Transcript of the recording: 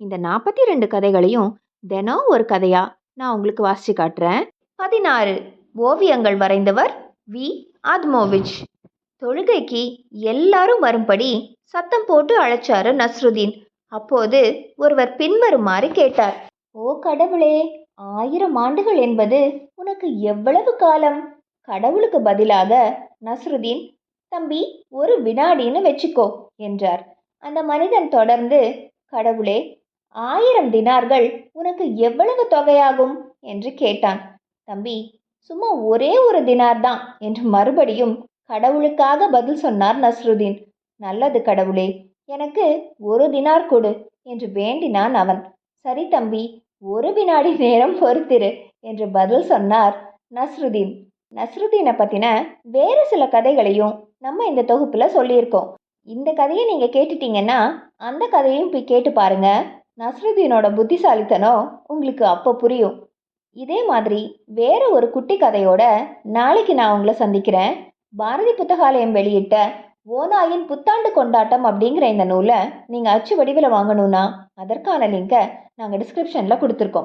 இந்த நாற்பத்தி ரெண்டு கதைகளையும் தினம் ஒரு கதையா நான் உங்களுக்கு வாசிச்சு காட்டுறேன். பதினாறு. ஓவியங்கள் வரைந்தவர் வி. ஆத்மோவிச். தொழுகைக்கு எல்லாரும் வரும்படி சத்தம் போட்டு அழைச்சாரு நஸ்ருதீன். அப்போது ஒருவர் பின்வருமாறு கேட்டார். ஓ கடவுளே ஆயிரம் ஆண்டுகள் என்பது உனக்கு எவ்வளவு காலம்? கடவுளுக்கு பதிலாக நஸ்ருதீன் தம்பி ஒரு வினாடின்னு வச்சுக்கோ என்றார். அந்த மனிதன் தொடர்ந்து கடவுளே ஆயிரம் தினார்கள் உனக்கு எவ்வளவு தொகையாகும்? என்று கேட்டான். தம்பி சும்மா ஒரே ஒரு தினார் தான் என்று மறுபடியும் கடவுளுக்காக பதில் சொன்னார் நஸ்ருதீன். நல்லது கடவுளே எனக்கு ஒரு தினார் கொடு என்று வேண்டினான் அவன். சரி தம்பி ஒரு வினாடி நேரம் பொறுத்திரு என்று பதில் சொன்னார் நஸ்ருதீன். நஸ்ருதீனை பற்றின வேறு சில கதைகளையும் நம்ம இந்த தொகுப்பில் சொல்லியிருக்கோம். இந்த கதையை நீங்கள் கேட்டுட்டீங்கன்னா அந்த கதையும் போய் கேட்டு பாருங்கள் நஸ்ருதீனோட புத்திசாலித்தனம் உங்களுக்கு அப்போ புரியும். இதே மாதிரி வேற ஒரு குட்டி கதையோட நாளைக்கு நான் உங்களை சந்திக்கிறேன். பாரதி புத்தகாலயம் வெளியிட்ட ஓநாயின் புத்தாண்டு கொண்டாட்டம் அப்படிங்கிற இந்த நூலை நீங்கள் அச்சு வடிவில் வாங்கணும்னா அதற்கான லிங்கை நாங்கள் டிஸ்கிரிப்ஷனில் கொடுத்துருக்கோம்.